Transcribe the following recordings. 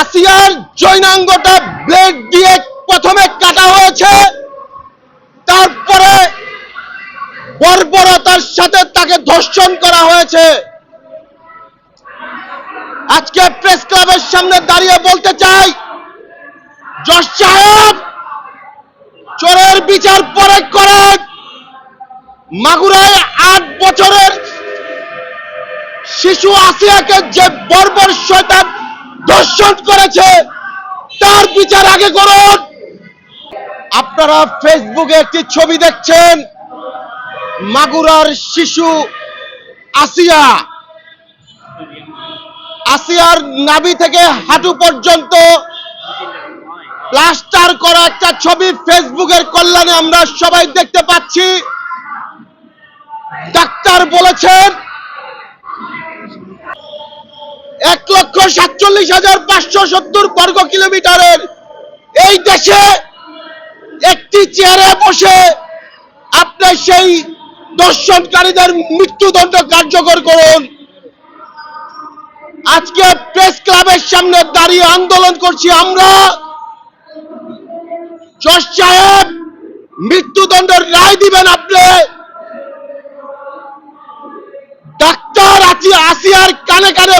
আসিয়ার জৈনাঙ্গটা ব্লেড দিয়ে প্রথমে কাটা হয়েছে। তারপরে বর্বরতার সাথে তাকে ধর্ষণ করা হয়েছে। আজকে প্রেস ক্লাবের সামনে দাঁড়িয়ে বলতে চাই, জজ সাহেব, চোরের বিচার পরে করেন মাগুরায় আট বছরের শিশু আসিয়াকে যে বর্বর শয়তান ধর্ষণ করেছে, তার বিচার আগে করুন। আপনারা ফেসবুকে একটি ছবি দেখছেন, মাগুরার শিশু আসিয়া। আসিয়ার নাভি থেকে হাঁটু পর্যন্ত প্লাস্টার করা একটা ছবি ফেসবুকের কল্যাণে আমরা সবাই দেখতে পাচ্ছি। ডাক্তার বলেছেন এক লক্ষ সাতচল্লিশ হাজার পাঁচশো সত্তর বর্গ কিলোমিটারের এই দেশে একটি চেয়ারে বসে আপনি সেই দর্শনকারীদের মৃত্যুদণ্ড কার্যকর করুন। আজকে প্রেস ক্লাবের সামনে দাঁড়িয়ে আন্দোলন করছি আমরা। জজ সাহেব, মৃত্যুদণ্ডের রায় দিবেন আপনি। ডাক্তার আসিয়ার কানে কানে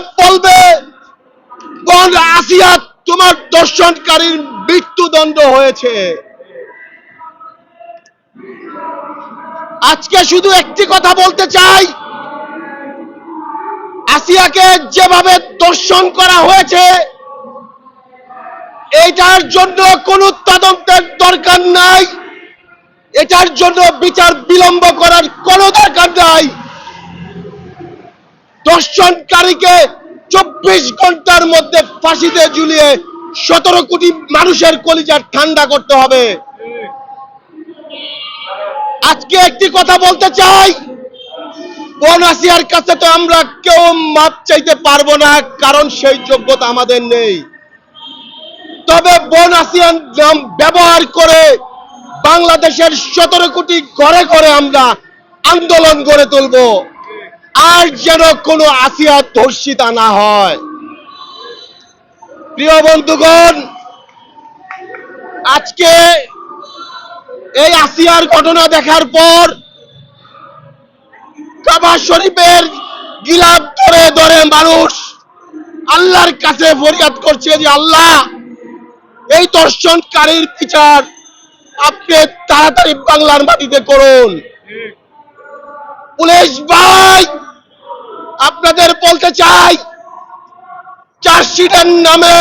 আসিয়া তোমার দর্শনকারীর মৃত্যুদণ্ড হয়েছে। আজকে শুধু একটি কথা বলতে চাই। আসিয়াকে যেভাবে দর্শন করা হয়েছে, এটার জন্য কোনো তদন্তের দরকার নাই। এটার জন্য বিচার বিলম্ব করার কোনো দরকার নাই। দর্শনকারীকে চব্বিশ ঘণ্টার মধ্যে ফাঁসিতে ঝুলিয়ে সতেরো কোটি মানুষের কলিজার ঠান্ডা করতে হবে। আজকে একটি কথা বলতে চাই বোন আসিয়ার কাছে তো আমরা কেউ মাপ চাইতে পারব না, কারণ সেই যোগ্যতা আমাদের নেই। তবে বোন আসিয়ান নাম ব্যবহার করে বাংলাদেশের সতেরো কোটি ঘরে ঘরে আমরা আন্দোলন গড়ে তুলব। আর যেন কোনো আসিয়া ধর্ষিতা না হয়। প্রিয় বন্ধুগণ আজকে এই আসিয়ার ঘটনা দেখার পর কাবা শরীফের গিলাপ ধরে ধরে মানুষ আল্লাহর কাছে ফরিয়াদ করছে যে আল্লাহ এই দর্শনকারীর বিচার আপনি তাড়াতাড়ি বাংলার মাটিতে করুন। পুলিশ ভাই চাই। চার্জশিটের নামে,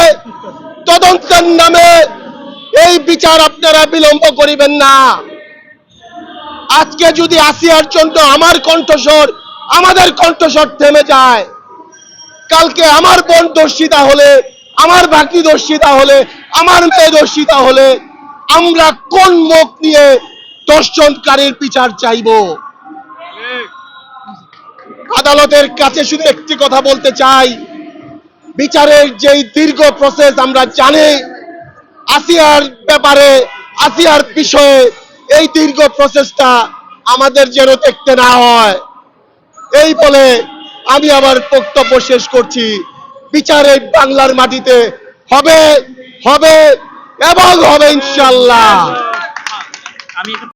তদন্তের নামে এই বিচার আপনারা বিলম্ব করিবেন না। আজকে যদি আসিয়ার জন্য আমার কণ্ঠস্বর, আমাদের কণ্ঠস্বর থেমে যায়, কালকে আমার বোন দর্শিতা হলে আমার বাকি দর্শিতা হলে আমার মেয়ে দর্শিতা হলে আমরা কোন মুখ নিয়ে দর্শনকারীর বিচার চাইব? আদালতের কাছে শুধু একটি কথা বলতে চাই। বিচারের যেই দীর্ঘ প্রসেস আমরা জানি, আসিয়ার ব্যাপারে, আসিয়ার বিষয়ে এই দীর্ঘ প্রসেসটা আমাদের যেন দেখতে না হয়। এই বলে আমি আমার বক্তব্য শেষ করছি। বিচারে বাংলার মাটিতে হবে হবে এবং হবে ইনশাল্লাহ